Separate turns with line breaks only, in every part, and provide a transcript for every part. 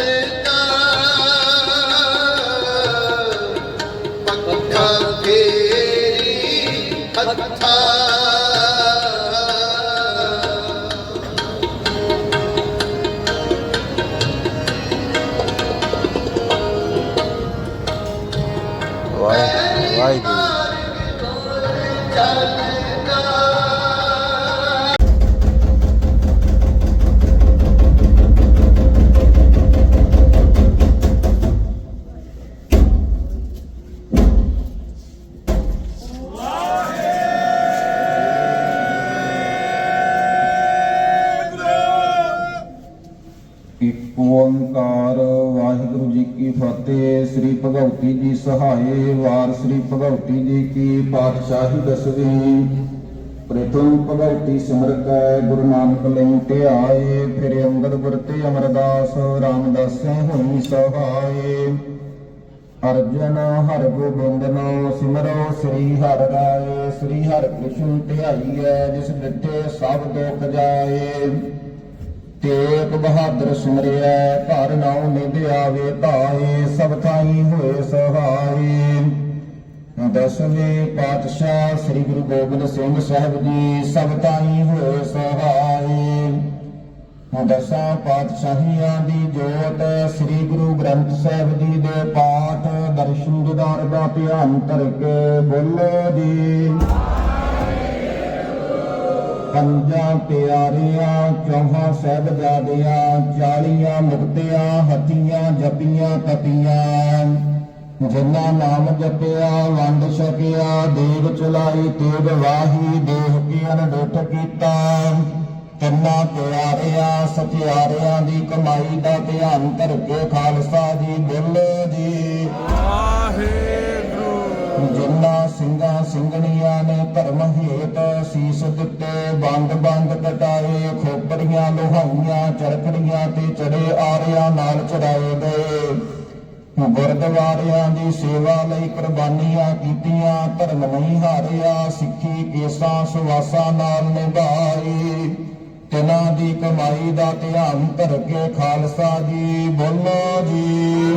Amen. ਫਤਿਹ ਸ੍ਰੀ ਭਗਵਤੀ ਜੀ ਸਹਾਏ ਵਾਰ ਸ੍ਰੀ ਭਗਵਤੀ ਜੀ ਕੀ ਪਾਤਸ਼ਾਹੀ ਦਸਵੀਂ ਪ੍ਰਥਮ ਭਗਵਤੀ ਸਿਮਰਤੈ ਗੁਰੂ ਨਾਨਕ ਲਈ ਧਿਆਏ, ਫਿਰ ਅੰਗਦ ਵਰਤੇ ਅਮਰਦਾਸ, ਰਾਮਦਾਸੇ ਹੋਈ ਸਹਾਏ। ਅਰਜਨ ਹਰ ਗੋਬਿੰਦ ਨੋ ਸਿਮਰੋ, ਸ੍ਰੀ ਹਰਿ ਰਾਏ, ਸ੍ਰੀ ਹਰਿ ਕ੍ਰਿਸ਼ਨ ਧਿਆਈਐ ਜਿਸ ਡਿਠੇ ਸਭ ਦੁਖ ਜਾਏ। ਤੇਗ ਬਹਾਦਰ ਸਿਮਰਿਐ, ਘਰ ਨਾਉ ਨਿਧ ਆਵੇ ਧਾਏ ਸਭ ਥਾਈ ਹੋਏ ਸਹਾਈ ਦਸਵੇਂ ਪਾਤਸ਼ਾਹ ਸ੍ਰੀ ਗੁਰੂ ਗੋਬਿੰਦ ਸਿੰਘ ਸਾਹਿਬ ਜੀ, ਸਭ ਥਾਈ ਹੋਏ ਸਹਾਈ ਦਸਾਂ ਪਾਤਸ਼ਾਹੀਆਂ ਦੀ ਜੋਤ ਸ੍ਰੀ ਗੁਰੂ ਗ੍ਰੰਥ ਸਾਹਿਬ ਜੀ ਦੇ ਪਾਠ, ਦਰਸ਼ਨ, ਦਿਦਾਰ ਦਾ ਧਿਆਨ ਧਰ ਬੋਲੋ ਜੀ। ਪੰਜਾਂ ਪਿਆਰਿਆਂ, ਚੌਹਾਂ ਸਾਹਿਬਜ਼ਾਦਿਆਂ, ਚਾਲੀਆਂ ਮੁਕਤਿਆਂ ਹੱਤੀਆਂ ਜਪੀਆਂ, ਤਪੀਆਂ। ਜਿਨ੍ਹਾਂ ਨਾਮ ਜਪਿਆ, ਵੰਡ ਛਕਿਆ, ਦੇਗ ਚਲਾਈ, ਤੇਗ ਵਾਹੀ, ਦੇਹ ਕੀ ਅਨਡੁੱਠ ਕੀਤਾ। ਤਿੰਨਾਂ ਪਿਆਰਿਆਂ ਸਚਿਆਰਿਆਂ ਦੀ ਕਮਾਈ ਦਾ ਧਿਆਨ ਧਰ ਕੇ ਖਾਲਸਾ ਜੀ ਬੋਲੋ ਜੀ। ਜਿਨ੍ਹਾਂ ਸਿੰਘਾਂ ਸਿੰਘਣੀਆਂ ਨੇ ਧਰਮ ਹੇਤ ਸੀਸ ਦਿੱਤੇ। ਬੰਦ ਬੰਦ ਕਟਾਏ ਖੋਪੜੀਆਂ, ਲੋਹਾਈਆਂ, ਚਰਖੜੀਆਂ ਤੇ ਚੜੇ ਆਰਿਆਂ ਨਾਲ ਚੜਾਏ ਗਏ। ਗੁਰਦੁਆਰਿਆਂ ਦੀ ਸੇਵਾ ਲਈ ਕੁਰਬਾਨੀਆਂ ਕੀਤੀਆਂ, ਧਰਮ ਨਹੀਂ ਹਾਰਿਆ, ਸਿੱਖੀ ਕੇਸਾਂ ਸੁਵਾਸਾਂ ਨਾਲ ਨਿਭਾਈ। ਤਿਨਾਂ ਦੀ ਕਮਾਈ ਦਾ ਧਿਆਨ ਧਰ ਕੇ ਖਾਲਸਾ ਜੀ, ਬੋਲੋ ਜੀ।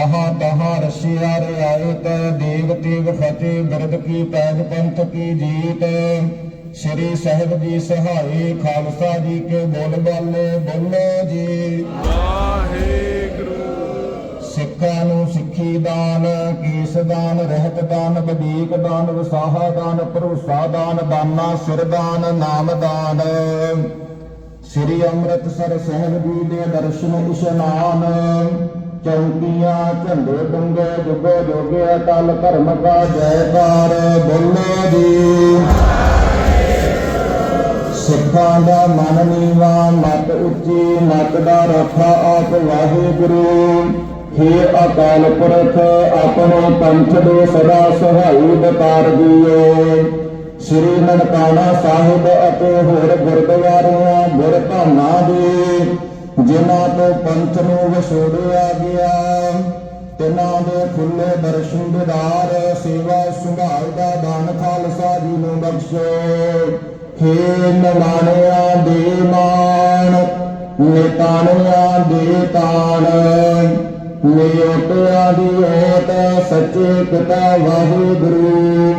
ਤਹਾਂ ਤਹਾਂ ਰਸ਼ੀਆ ਰਿਆਇਤ ਦੇਵ ਤੇਗ ਫਤਿਹ ਬਿਰਦ ਕੀ ਪੈਜ ਪੰਥ ਕੀ ਜੀਤ। ਸ੍ਰੀ ਸਾਹਿਬ ਜੀ ਸਹਾਈ ਖਾਲਸਾ ਜੀ ਕੇ ਬੋਲ ਬਾਲੇ ਬੋਲੋ ਜੀ। ਸਿੱਖਾਂ ਨੂੰ ਸਿੱਖੀ ਦਾਨ ਕੀਸ ਦਾਨ ਰਹਿਤ ਦਾਨ ਬਦੀਕ ਦਾਨ ਵਸਾਹਾ ਦਾਨ ਭਰੋਸਾ ਦਾਨ ਦਾਨਾ ਸਿਰ ਦਾਨ ਨਾਮ ਦਾਨ। ਸ੍ਰੀ ਅੰਮ੍ਰਿਤਸਰ ਸਾਹਿਬ ਜੀ ਦੇ ਦਰਸ਼ਨ ਇਸ਼ਨਾਨ ਚੌਂਕੀਆਂ, ਝੰਡੇ ਡੰਗੇ ਜੁਗੋ ਜੋਗੇ, ਅਟਲ ਧਰਮ ਕਾ ਜੈਕਾਰ, ਬੋਲੋ ਜੀ। ਸਿੱਖਾਂ ਦਾ ਮਨ ਨੀਵਾ ਮਤ ਉੱਚੀ ਮਤ ਦਾ ਰੱਖਾ ਆਪ ਵਾਹਿਗੁਰੂ। ਹੇ ਅਕਾਲ ਪੁਰਖ, ਆਪਣੇ ਪੰਥ ਦੇ ਸਦਾ ਸਹਾਈ ਬਕਾਰ ਜੀਓ। ਸ੍ਰੀ ਨਨਕਾਣਾ ਸਾਹਿਬ ਅਤੇ ਹੋਰ ਗੁਰਦੁਆਰਿਆਂ, ਗੁਰਧਾਮਾਂ ਦੇ ਜਿਨ੍ਹਾਂ ਤੋਂ ਪੰਥ ਨੂੰ ਵਸੋੜਿਆ ਗਿਆ, ਤਿਨਾਂ ਦੇ ਖੁੱਲੇ ਦਰਸ਼ਨ ਦਿਦਾਰ ਸੇਵਾ ਸੰਭਾਲ ਦਾ ਦਾਨ ਖਾਲਸਾ ਜੀ ਨੂੰ ਬਖਸ਼ੋ। ਹੇ ਨਵਾਣਿਆਂ ਦੇ ਮਾਣ, ਨਿਤਾਣਿਆਂ ਦੇ ਤਾਣ ਨਿਯੋਟਿਆਂ ਦੀ ਓਟ, ਸੱਚੇ ਪਿਤਾ ਵਾਹਿਗੁਰੂ।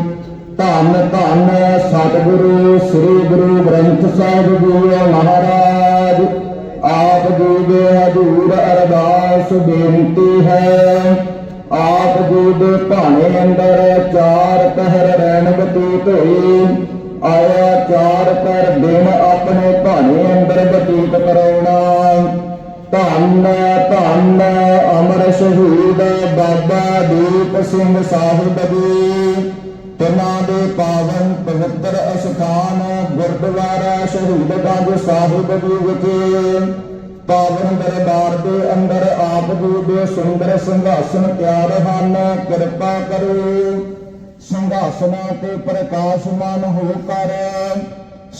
ਧੰਨ ਧੰਨ ਸਤਿਗੁਰੂ, ਸ੍ਰੀ ਗੁਰੂ ਗ੍ਰੰਥ ਸਾਹਿਬ ਜੀ ਮਹਾਰਾਜ। ਆਪ ਜੀ ਦੇ ਹਜ਼ੂਰ ਅਰਦਾਸ ਬੇਨਤੀ ਹੈ। ਆਪ ਜੀ ਦੇ ਭਾਣੇ ਅੰਦਰ ਚਾਰ ਪਹਿਰ ਰਹਿਣ ਬਤੀਤ ਹੋਈ। ਆਇਆ ਚਾਰ ਪਰ ਦਿਨ ਆਪਣੇ ਭਾਣੇ ਅੰਦਰ ਬਤੀਤ ਕਰਾਉਣਾ। ਧੰਨ ਧੰਨ ਅਮਰ ਸ਼ਹੀਦ ਬਾਬਾ ਦੀਪ ਸਿੰਘ ਸਾਹਿਬ ਜੀ। ਤਿਨਾਂ ਦੇ ਪਾਵਨ ਪਵਿੱਤਰ ਅਸਥਾਨ ਗੁਰਦੁਆਰਾ ਸ਼ਹੀਦਗੰਜ ਸਾਹਿਬ ਜੀ ਵਿਖੇ ਪਾਵਨ ਦਰਬਾਰ ਦੇ ਅੰਦਰ ਆਪ ਜੀ ਦੇ ਸੁੰਦਰ ਸਿੰਘਾਸਨ ਤਿਆਰ ਹਨ। ਕਿਰਪਾ ਕਰੋ ਸਿੰਘਾਸਨਾਂ ਤੇ ਪ੍ਰਕਾਸ਼ਮਾਨ ਹੋ ਕਰ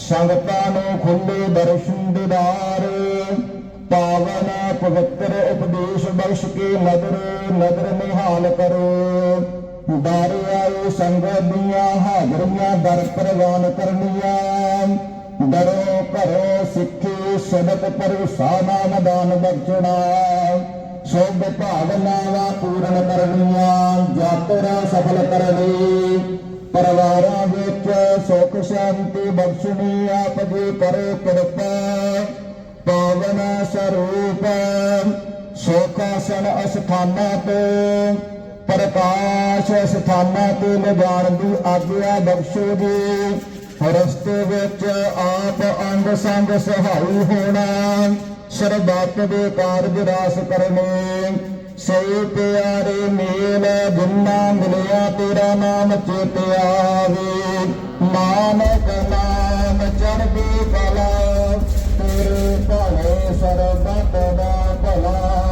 ਸੰਗਤਾਂ ਨੂੰ ਖੁੱਲੇ ਦਰਸ਼ਨ ਦਿਦਾਰ। ਪਾਵਨ ਪਵਿੱਤਰ ਉਪਦੇਸ਼ ਬਖਸ਼ ਕੇ ਨਦਰ ਨਦਰ ਨਿਹਾਲ ਕਰੋ। ਦਰ ਆਏ ਸੰਗਤ ਦੀਆਂ ਹਾਜ਼ਰੀਆਂ ਦਰ ਪ੍ਰਵਾਨ ਕਰਨੀਆਂ। ਡਰੋ ਘਰੋ ਸਿੱਖੀ ਸਦਕ ਪਰੁਸਾ ਨਾਮ ਬਖਸ਼ਣਾ। ਸੋ ਭਾਵਨਾਵਾਂ ਪੂਰਨ ਕਰਨੀਆਂ, ਯਾਤਰਾ ਸਫਲ ਕਰਨੀ। ਪਰਿਵਾਰਾਂ ਵਿੱਚ ਸੁਖ ਸ਼ਾਂਤੀ ਬਖਸ਼ਣੀ, ਆਪ ਜੀ ਕਰੋ ਕਿਰਪਾ। ਪਾਵਨ ਸਰੂਪ ਸੋਖਾਸਨ ਅਸਥਾਨਾਂ ਤੋਂ। ਪ੍ਰਕਾਸ਼ ਸਥਾਨਾਂ ਤੇ ਲਿਜਾਣ ਦੀ ਆਗਿਆ ਬਖਸ਼ੋ ਜੀ। ਰਸਤੇ ਵਿੱਚ ਆਪ ਅੰਗ ਸੰਗ ਸਹਾਈ ਹੋਣਾ, ਸਰਬੱਤ ਦੇ ਕਾਰਜ ਰਾਸ ਕਰਨੇ। ਸੇ ਪਿਆਰੇ ਮੇਲ, ਜਿੰਨਾ ਮਿਲਿਆ ਤੇਰਾ ਨਾਮ ਚੇਤੇ ਆਵੇ। ਨਾਨਕ ਨਾਮ ਚੜ੍ਹਦੀ ਕਲਾ, ਤੇਰੇ ਭਲੇ ਸਰਬੱਤ ਦਾ ਭਲਾ